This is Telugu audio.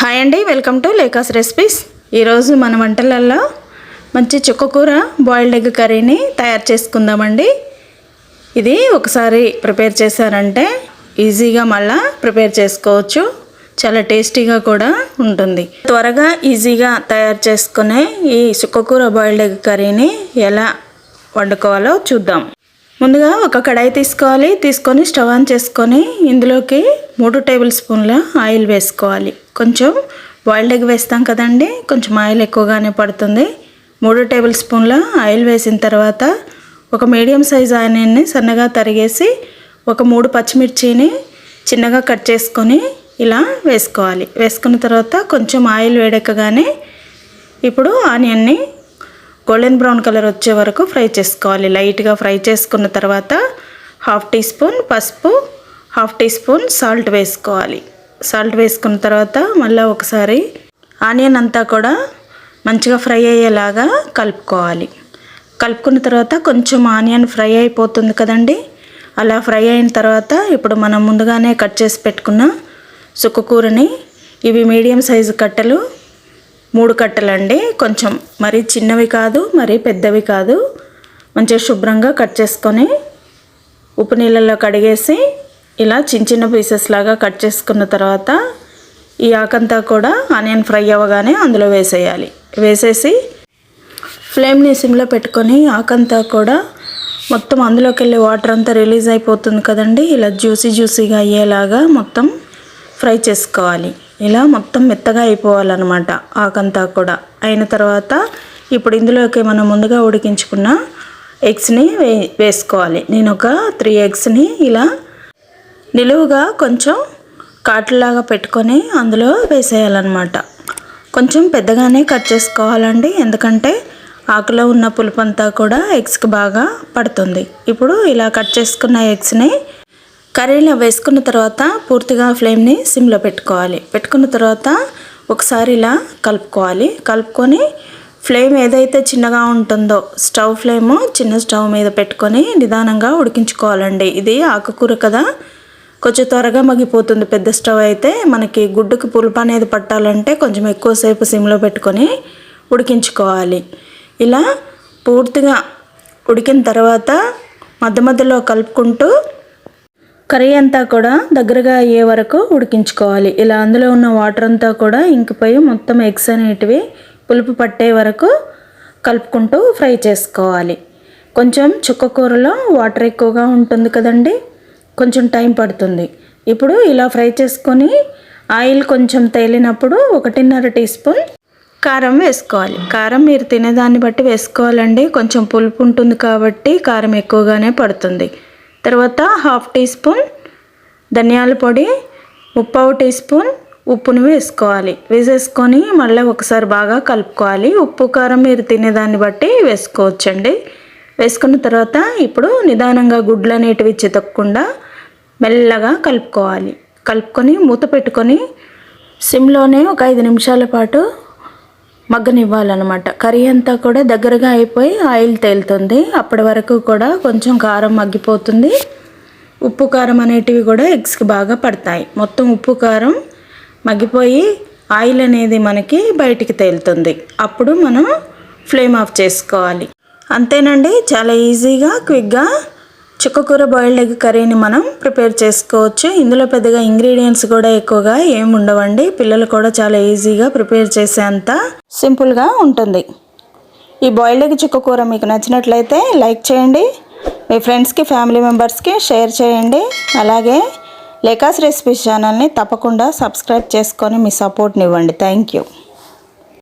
హాయ్ అండి వెల్కమ్ టు లేకాస్ రెసిపీస్. ఈరోజు మన వంటలల్లో మంచి చుక్కకూర బాయిల్డ్ ఎగ్ కర్రీని తయారు చేసుకుందామండి. ఇది ఒకసారి ప్రిపేర్ చేశారంటే ఈజీగా మళ్ళా ప్రిపేర్ చేసుకోవచ్చు. చాలా టేస్టీగా కూడా ఉంటుంది. త్వరగా ఈజీగా తయారు చేసుకునే ఈ చుక్కకూర బాయిల్డ్ ఎగ్ కర్రీని ఎలా వండుకోవాలో చూద్దాం. ముందుగా ఒక కడాయి తీసుకోవాలి. తీసుకొని స్టవ్ ఆన్ చేసుకొని ఇందులోకి మూడు టేబుల్ స్పూన్ల ఆయిల్ వేసుకోవాలి. కొంచెం బాయిల్డ్ ఎగ్ వేస్తాం కదండి. కొంచెం ఆయిల్ ఎక్కువగానే పడుతుంది. మూడు టేబుల్ స్పూన్ల ఆయిల్ వేసిన తర్వాత ఒక మీడియం సైజ్ ఆనియన్ని సన్నగా తరిగేసి ఒక మూడు పచ్చిమిర్చిని చిన్నగా కట్ చేసుకొని ఇలా వేసుకోవాలి. వేసుకున్న తర్వాత కొంచెం ఆయిల్ వేడెక్కగానే ఇప్పుడు ఆనియన్ని గోల్డెన్ బ్రౌన్ కలర్ వచ్చే వరకు ఫ్రై చేసుకోవాలి. లైట్గా ఫ్రై చేసుకున్న తర్వాత హాఫ్ టీ స్పూన్ పసుపు హాఫ్ టీ స్పూన్ సాల్ట్ వేసుకోవాలి. సాల్ట్ వేసుకున్న తర్వాత మళ్ళీ ఒకసారి ఆనియన్ అంతా కూడా మంచిగా ఫ్రై అయ్యేలాగా కలుపుకోవాలి. కలుపుకున్న తర్వాత కొంచెం ఆనియన్ ఫ్రై అయిపోతుంది కదండి. అలా ఫ్రై అయిన తర్వాత ఇప్పుడు మనం ముందుగానే కట్ చేసి పెట్టుకున్న సుక్కకూరని ఇవి మీడియం సైజు కట్టలు మూడు కట్టలండి. కొంచెం మరీ చిన్నవి కాదు మరీ పెద్దవి కాదు. మంచిగా శుభ్రంగా కట్ చేసుకొని ఉప్పు నీళ్ళల్లో కడిగేసి ఇలా చిన్న చిన్న పీసెస్ లాగా కట్ చేసుకున్న తర్వాత ఈ ఆకంతా కూడా ఆనియన్ ఫ్రై అవ్వగానే అందులో వేసేయాలి. వేసేసి ఫ్లేమ్ని సిమ్లో పెట్టుకొని ఆకంతా కూడా మొత్తం అందులోకి వెళ్ళే వాటర్ అంతా రిలీజ్ అయిపోతుంది కదండి. ఇలా జ్యూసీ జ్యూసీగా అయ్యేలాగా మొత్తం ఫ్రై చేసుకోవాలి. ఇలా మొత్తం మెత్తగా అయిపోవాలన్నమాట ఆకంతా కూడా. అయిన తర్వాత ఇప్పుడు ఇందులోకి మనం ముందుగా ఉడికించుకున్న ఎగ్స్ని వే వేసుకోవాలి. నేను ఒక త్రీ ఎగ్స్ని ఇలా నిలువుగా కొంచెం కాటులాగా పెట్టుకొని అందులో వేసేయాలన్నమాట. కొంచెం పెద్దగానే కట్ చేసుకోవాలండి ఎందుకంటే ఆకులో ఉన్న పులుపు అంతా కూడా ఎగ్స్కి బాగా పడుతుంది. ఇప్పుడు ఇలా కట్ చేసుకున్న ఎగ్స్ని కర్రీలో వేసుకున్న తర్వాత పూర్తిగా ఫ్లేమ్ని సిమ్లో పెట్టుకోవాలి. పెట్టుకున్న తర్వాత ఒకసారి ఇలా కలుపుకోవాలి. కలుపుకొని ఫ్లేమ్ ఏదైతే చిన్నగా ఉంటుందో స్టవ్ ఫ్లేమ్ చిన్న స్టవ్ మీద పెట్టుకొని నిదానంగా ఉడికించుకోవాలండి. ఇది ఆకుకూర కదా. కొంచెం త్వరగా మగ్గిపోతుంది. పెద్ద స్టవ్ అయితే మనకి గుడ్డుకి పులుపు అనేది పట్టాలంటే కొంచెం ఎక్కువసేపు సిమ్లో పెట్టుకొని ఉడికించుకోవాలి. ఇలా పూర్తిగా ఉడికిన తర్వాత మధ్య మధ్యలో కలుపుకుంటూ కర్రీ అంతా కూడా దగ్గరగా అయ్యే వరకు ఉడికించుకోవాలి. ఇలా అందులో ఉన్న వాటర్ అంతా కూడా ఇంకిపోయి మొత్తం ఎగ్స్ అనేటివి పులుపు పట్టే వరకు కలుపుకుంటూ ఫ్రై చేసుకోవాలి. కొంచెం చుక్క కూరలో వాటర్ ఎక్కువగా ఉంటుంది కదండి కొంచెం టైం పడుతుంది. ఇప్పుడు ఇలా ఫ్రై చేసుకొని ఆయిల్ కొంచెం తేలినప్పుడు ఒకటిన్నర టీ స్పూన్ కారం వేసుకోవాలి. కారం మీరు తినేదాన్ని బట్టి వేసుకోవాలండి. కొంచెం పులుపు ఉంటుంది కాబట్టి కారం ఎక్కువగానే పడుతుంది. తర్వాత హాఫ్ టీ స్పూన్ ధనియాల పొడి ముప్పావు టీ స్పూన్ ఉప్పును వేసుకోవాలి. వేసేసుకొని మళ్ళీ ఒకసారి బాగా కలుపుకోవాలి. ఉప్పు కారం మీరు తినేదాన్ని బట్టి వేసుకోవచ్చండి. వేసుకున్న తర్వాత ఇప్పుడు నిదానంగా గుడ్లు అనేటివి చితకకుండా మెల్లగా కలుపుకోవాలి. కలుపుకొని మూత పెట్టుకొని సిమ్లోనే ఒక ఐదు నిమిషాల పాటు మగ్గనివ్వాలన్నమాట. కర్రీ అంతా కూడా దగ్గరగా అయిపోయి ఆయిల్ తేలుతుంది. అప్పటి వరకు కూడా కొంచెం కారం మగ్గిపోతుంది. ఉప్పు కారం అనేటివి కూడా ఎగ్స్కి బాగా పడతాయి. మొత్తం ఉప్పు కారం మగ్గిపోయి ఆయిల్ అనేది మనకి బయటికి తేలుతుంది. అప్పుడు మనం ఫ్లేమ్ ఆఫ్ చేసుకోవాలి. అంతేనండి. చాలా ఈజీగా క్విక్గా చుక్కకూర బాయిల్డ్ ఎగ్ కర్రీని మనం ప్రిపేర్ చేసుకోవచ్చు. ఇందులో పెద్దగా ఇంగ్రీడియంట్స్ కూడా ఎక్కువగా ఏమి ఉండవండి. పిల్లలు కూడా చాలా ఈజీగా ప్రిపేర్ చేసేంత సింపుల్గా ఉంటుంది. ఈ బాయిల్డ్ ఎగ్ చుక్కకూర మీకు నచ్చినట్లయితే లైక్ చేయండి. మీ ఫ్రెండ్స్కి ఫ్యామిలీ మెంబర్స్కి షేర్ చేయండి. అలాగే లేకాస్ రెసిపీస్ ఛానల్ని తప్పకుండా సబ్స్క్రైబ్ చేసుకొని మీ సపోర్ట్ని ఇవ్వండి. Thank you